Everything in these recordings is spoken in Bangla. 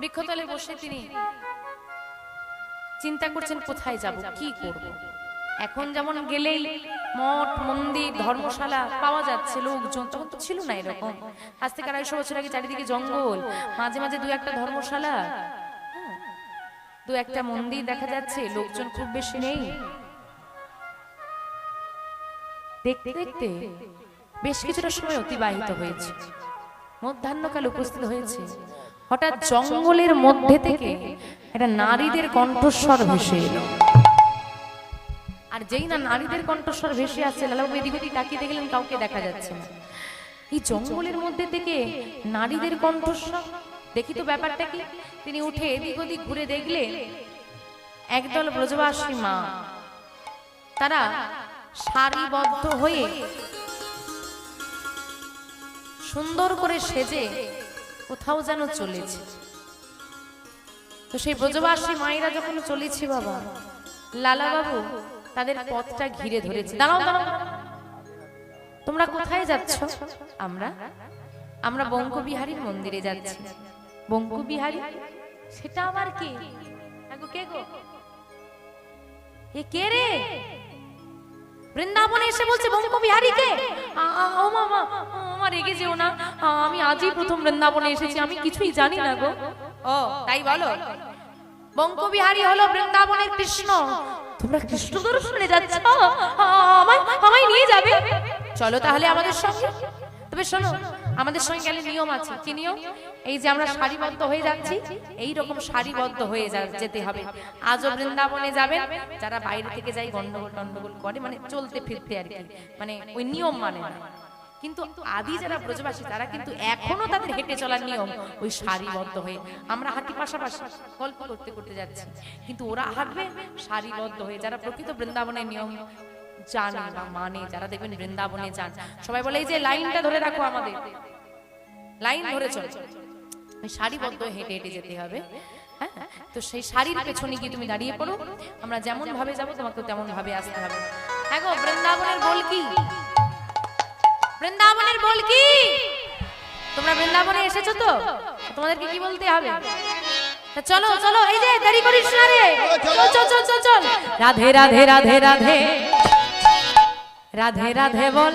বৃক্ষতলে বসে তিনি চিন্তা করছেন, কোথায় যাব, কি করব? এখন যেমন গেলেই মঠ, মন্দির, ধর্মশালা পাওয়া যাচ্ছে, লোকজন তখন তো ছিল না এরকম। আজ থেকে আড়াইশো বছর আগে চারিদিকে জঙ্গল, মাঝে মাঝে দু একটা ধর্মশালা, দু একটা মন্দির দেখা যাচ্ছে, লোকজন খুব বেশি নেই। দেখতে দেখতে বেশ কিছুটা সময় অতিবাহিত হয়েছে। মধ্যাহ্নকাল উপস্থিত হয়েছে। হঠাৎ জঙ্গলের মধ্যে থেকে একটা নারীদের কণ্ঠস্বর ভেসে এলো। আর যেই না নারীদের কণ্ঠস্বর ভেসে আসছে লালাবাবু এদিক ওদিক তাকিয়ে দেখলেন কাউকে দেখা যাচ্ছে না। এই জঙ্গলের মধ্যে থেকে নারীদের কণ্ঠস্বর দেখি তো ব্যাপারটা কি? তিনি উঠে এদিক ওদিক ঘুরে দেখলেন একদল ব্রজবাসী মা। তারা সারিবদ্ধ হয়ে সুন্দর করে সেজে কোথাও যেন চলেছে। তো সেই ব্রজবাসী মায়েরা যখন চলেছে বাবা লালা বাবু তাদের পথটা ঘিরে ধরেছে। দাঁড়াও দাঁড়াও দাঁড়াও। তোমরা কোথায় যাচ্ছ? আমরা? আমরা বঙ্কবিহারীর মন্দিরে যাচ্ছি। বঙ্কবিহারী? সেটা আবার কে? কে গো? এ কে রে? বৃন্দাবনে এসে বলছে আ- ও মামা আমার রেগে যেও না। আমি আজই প্রথম বৃন্দাবনে এসেছি, আমি কিছুই জানি না গো। ও, তাই বলো? বঙ্কবিহারী হলো বৃন্দাবনের কৃষ্ণ। তোমরা কৃষ্ণ দর্শনে যাচ্ছ? আমায় আমায় নিয়ে যাবে? চলো তাহলে আমাদের সঙ্গে। তবে শোনো আমাদের সঙ্গে গেলে নিয়ম আছে। কি নিয়ম? এই যে আমরা সারিবদ্ধ হয়ে যাচ্ছি এই রকম সারিবদ্ধ হয়ে যেতে হবে। আজও বৃন্দাবনে যাবেন, যারা বাইরে থেকে যাই গন্ডগোল টন্ডগোল করে মানে চলতে ফিরতে আর কি। মানে ওই নিয়ম মানে কিন্তু আদি যারা ব্রজবাসী, তারা কিন্তু এখনও তাদের হেঁটে চলার নিয়ম, ওই সারিবদ্ধ হয়ে। আমরা হাঁটি পাশাপাশি গল্প করতে করতে যাচ্ছি। কিন্তু ওরা হাঁটবে সারিবদ্ধ হয়ে। যারা প্রকৃত বৃন্দাবনের নিয়ম জানে বা মানে যারা দেখবেন বৃন্দাবনে যান, সবাই বলে, এই যে লাইনটা ধরে রাখো আমাদের। লাইন ধরে চল। সারিবদ্ধ হয়ে হেঁটে হেঁটে যেতে হবে। হ্যাঁ? তো সেই শাড়ির পেছনে গিয়ে তুমি দাঁড়িয়ে পড়ো। আমরা যেমন ভাবে যাব তোমাকে তেমন ভাবে আসতে হবে। হ্যাঁ গো বৃন্দাবনের বল কি বৃন্দাবনের বল কি তোমরা বৃন্দাবনে এসেছ তো? তোমাদেরকে কি বলতে হবে? চলো চলো এই যে দেরি করিস না রে। চল চল চল চল রাধে রাধে রাধে। রাধে। রাধে রাধে বল।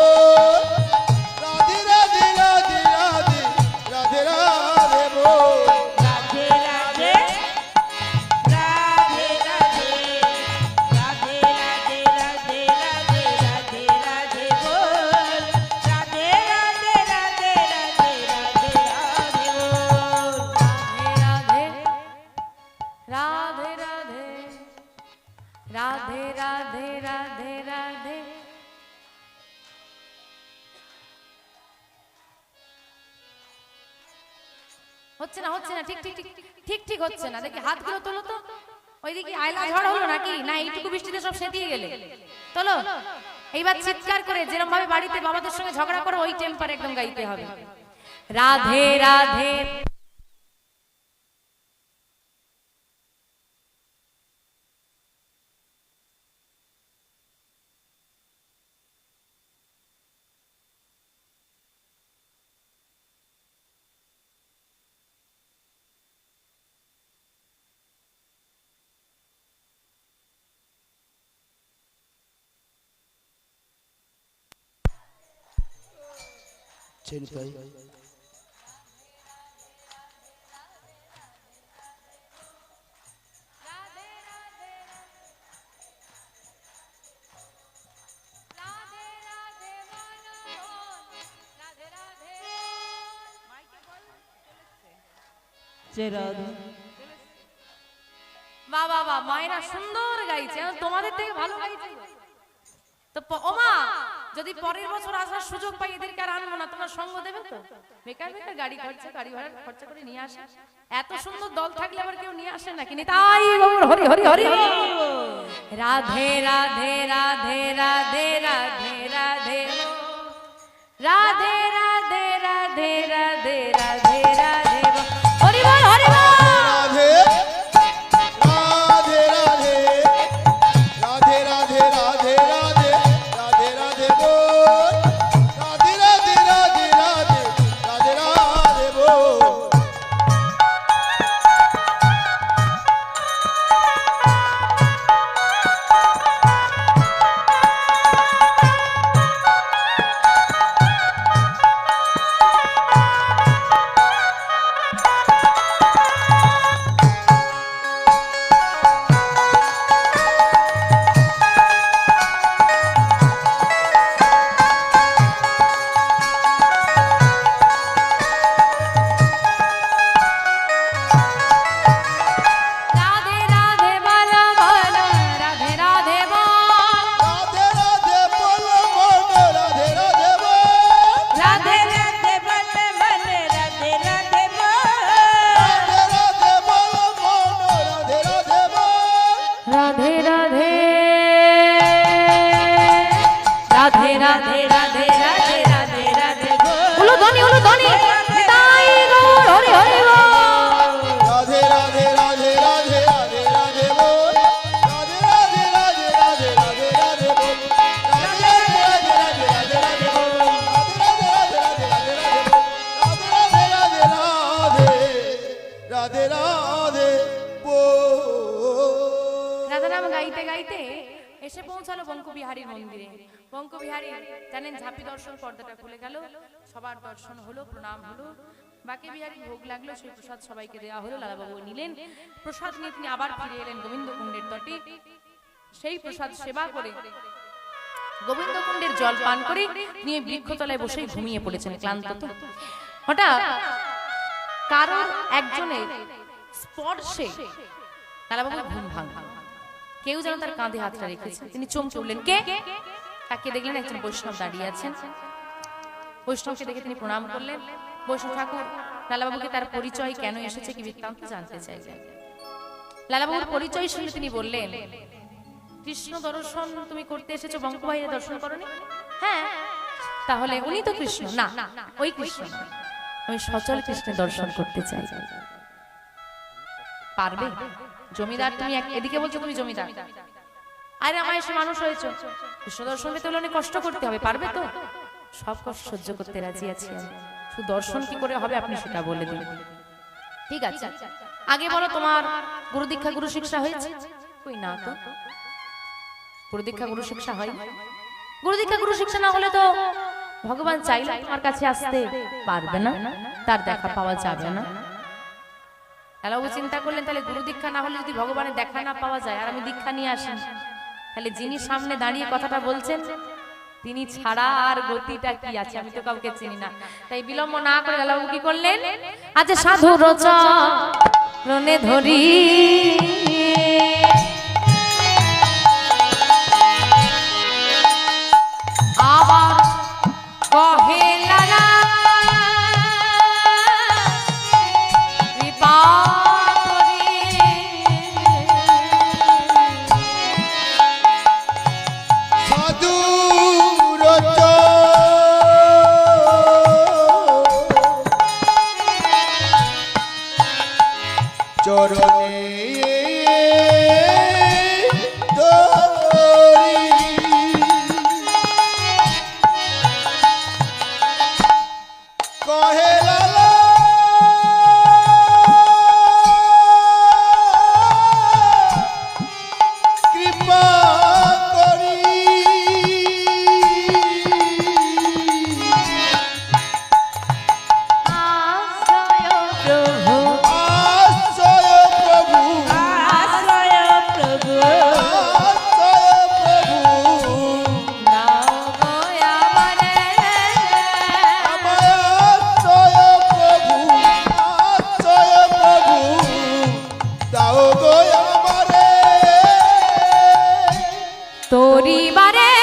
রাধে রাধে রাধে রাধে। হচ্ছে না হচ্ছে না, ঠিক ঠিক ঠিক ঠিক ঠিক হচ্ছে না। দেখি, হাতগুলো তোলো তো। ওইদিকে আয়লা ঝড় হলো নাকি? না, এইটুকু বৃষ্টিতে সব সেদিয়ে গেলে। তোলো। এইবার চিৎকার করে যেরকম ভাবে বাড়িতে বাবাদের সঙ্গে ঝগড়া করো, ওই টেম্পার একদম গাইতে হবে। রাধে রাধে। পাচ্ছেন তাই। বা বাবা মায়েরা সুন্দর গাইছে। তোমাদের থেকে ভালো গাইছে। তো ওমা যদি পরের বছর আসার সুযোগ পাই, এদেরকে আর আনব না। তোমরা সঙ্গ দেবে তো? বেকার বেকার, গাড়ি খরচা, গাড়ি ভাড়া খরচা করে নিয়ে আসে। এত সুন্দর দল থাকলে আবার কেউ নিয়ে আসে নাকি? তাই হরি হরি হরি। রাধে রাধে রাধে রাধে রাধে রাধে। রাধে রাধে রাধে রাধে। বঙ্কবিহারী জানেন ঝাঁপি দর্শন পর্দাটা খুলে গেল, সবার দর্শন হলো, প্রণাম হলো। বাকি বিহারী ভোগ লাগল, সেই প্রসাদ সবাইকে দেওয়া হলো। লালাবাবু নিলেন, প্রসাদ নিয়ে তিনি আবার ফিরে এলেন গোবিন্দ কুণ্ডের তটে। সেই প্রসাদ সেবা করে গোবিন্দ কুণ্ডের জল পান করে নিয়ে বৃক্ষতলায় বসেই ঘুমিয়ে পড়েছেন ক্লান্ত হঠাৎ কারণ একজনের স্পর্শে লালাবাবু ঘুম ভাঙল কেউ যেন তার কাঁধে হাতটা রেখেছে। তিনি চমকে উঠলেন, কে? তাকে দেখলেন একজন বৈষ্ণব দাঁড়িয়ে আছেন। বৈষ্ণবকে দেখে তিনি প্রণাম করলেন। বৈষ্ণব ঠাকুর, লালাবাবুকে তার পরিচয় কেন এসেছে কি বৃত্তান্ত জানতে চাইলেন। লালাবাবুর পরিচয় শুনে তিনি বললেন, কৃষ্ণ দর্শন তুমি করতে এসেছ বঙ্কবাহিরে দর্শন করনি? হ্যাঁ তাহলে উনি তো কৃষ্ণ। না, ওই কৃষ্ণ আমি সচল কৃষ্ণের দর্শন করতে চাই। পারবে? জমিদার, তুমি এদিকে বলছো তুমি জমিদার। আরে আমার এসে মানুষ হয়েছে। কৃষ্ণ দর্শন পেতে হলে অনেক কষ্ট করতে হবে পারবে তো? সব কষ্ট সহ্য করতে রাজি আছি আমি। শুধু দর্শন কি করে হবে আপনি সেটা বলে দিন। ঠিক আছে। আগে বলো তোমার গুরু দীক্ষা গুরু শিক্ষা হয়েছে? কই না তো? গুরু দীক্ষা গুরু শিক্ষা হয়? গুরু দীক্ষা গুরু শিক্ষা না হলে তো ভগবান চাইলে তোমার কাছে আসতে। পারবে না? তার দেখা পাওয়া যাবে না। তাহলে চিন্তা করলেন তাহলে গুরু দীক্ষা না হলে যদি ভগবানের দেখা না পাওয়া যায় আর আমি দীক্ষা নিয়ে আসি তাহলে যিনি সামনে দাঁড়িয়ে কথাটা বলছেন, তিনি ছাড়া আর গতিটা কি আছে? আমি তো কাউকে চিনি না। তাই বিলম্ব না করে গেলাম কি করলেন? আচ্ছা সাধু রচনে ধরি। তোরি বারে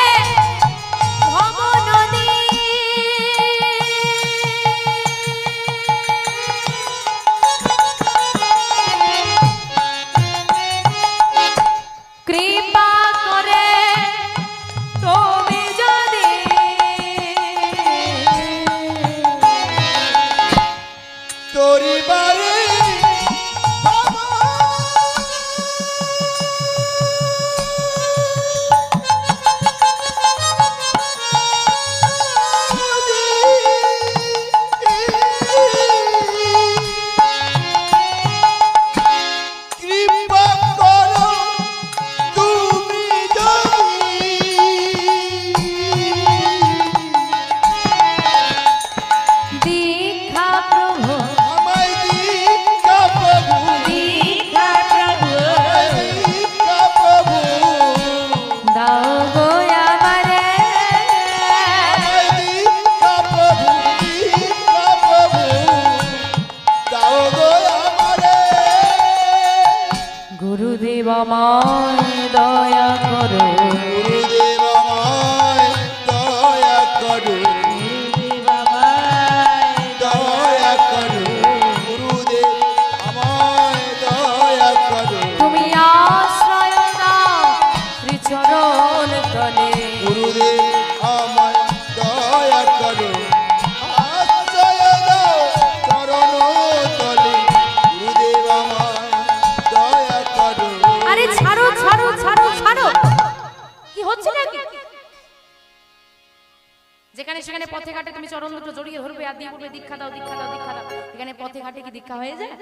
চরণ দুটো জড়িয়ে ধরবে আর দিয়ে বলবে, দীক্ষা দাও দীক্ষা দাও দীক্ষা দাও। এখানে পথে ঘাটে কি দীক্ষা হয়ে যায়?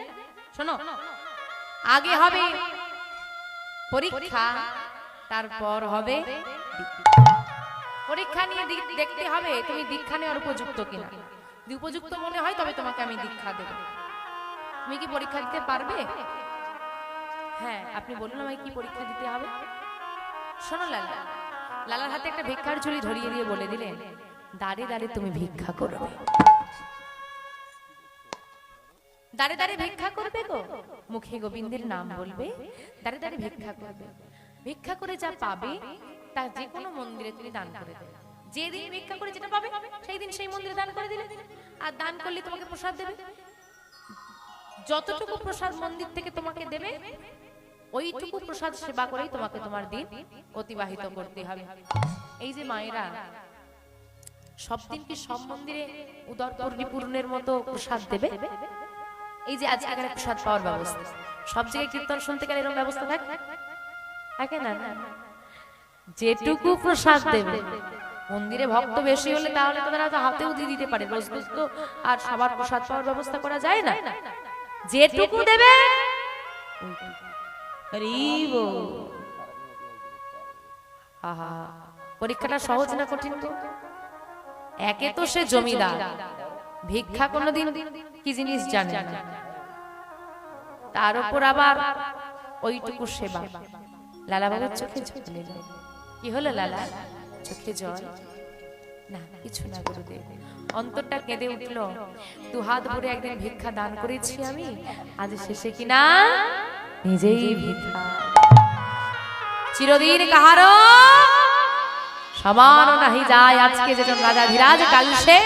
শোনো, আগে হবে পরীক্ষা, তারপর হবে পরীক্ষা নিয়ে দেখতে হবে তুমি দীক্ষা নেওয়ার উপযুক্ত কিনা। যদি উপযুক্ত মনে হয় তবে তোমাকে আমি দীক্ষা দেব। তুমি কি পরীক্ষা দিতে পারবে? হ্যাঁ আপনি বলুন আমায় কি পরীক্ষা দিতে হবে। শোনো লালা, লালার হাতে একটা ভিক্ষার ঝুলি ধরিয়ে দিয়ে বলে দিলেন দাঁড়ে দাঁড়ে তুমি ভিক্ষা করবে। দাঁড়ে দাঁড়ে ভিক্ষা করবে গো। মুখে গোবিন্দের নাম বলবে দাঁড়ে দাঁড়ে ভিক্ষা করবে। ভিক্ষা করে যা পাবে তা যে কোনো মন্দিরে তুমি দান করে দেবে। যেদিন ভিক্ষা করে যেটা পাবে সেই দিন সেই মন্দিরে দান করে দিলে। আর দান করলে তোমাকে প্রসাদ দেবে। যতটুকু প্রসাদ মন্দির থেকে তোমাকে দেবে ওইটুকু প্রসাদ সেবা করেই তোমাকে তোমার দিন অতিবাহিত করতে হবে। এই যে মায়েরা সব দিন কি সব মন্দিরে উদর পরিপূর্ণের মতো প্রসাদ দেবে? এই যে আজকে এখানে প্রসাদ পাওয়ার ব্যবস্থা। সব জায়গায় কীর্তন শুনতে গেলে এরকম ব্যবস্থা থাকে? থাকে না। যেটুকু প্রসাদ দেবে। মন্দিরে ভক্ত বেশি হলে তাহলে তো তারা হাতেও দিয়ে দিতে পারে রোজ রোজ তো। আর সবার প্রসাদ পাওয়ার ব্যবস্থা করা যায় না। যেটুকু দেবে পরীক্ষাটা সহজ না কঠিন তো? একে তো সে জমিদার। ভিক্ষা কোনোদিন কি জিনিস জানে তার উপর আবার ওইটুকু সেবা। লালা বাবার চোখে জল কি হলো লালা? চোখে জল? না, কিছু না গুরুদেব। অন্তরটা কেঁদে উঠল। দু হাত ভরে একদিন ভিক্ষা দান করেছি আমি। আজ শেষে কি না? নিজেই ভিক্ষা। চিরদিন কাহার সমান নাহি যায় আজকে যেজন রাজা ধীরাজ, কাল সে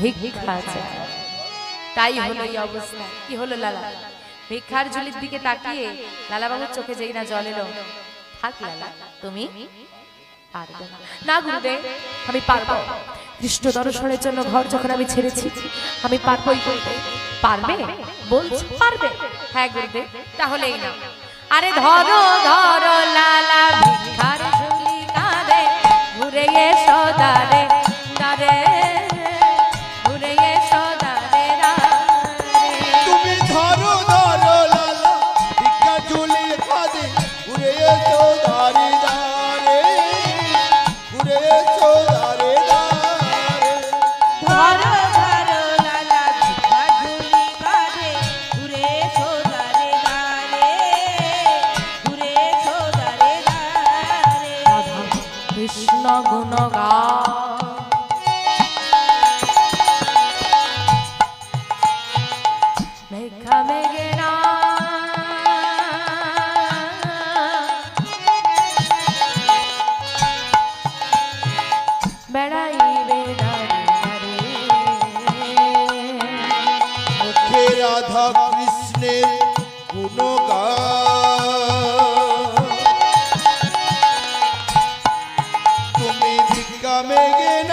ভিক্ষা। তাই হলো এই অবস্থা। কি হলো লালা? ভিক্ষার ঝুলির দিকে তাকিয়ে লালা বাবুর চোখে যেই না জল এলো। থাক লালা, তুমি না। আমি পারব। কৃষ্ণ দর্শনের জন্য ঘর যখন আমি ছেড়েছি, আমি পারবই পারবে? বলছো পারবে। হ্যাঁ গুরুদেব না আরে ধরো ধরো লালা কাঁদে ঘুরে ಬೆಳಗಿನ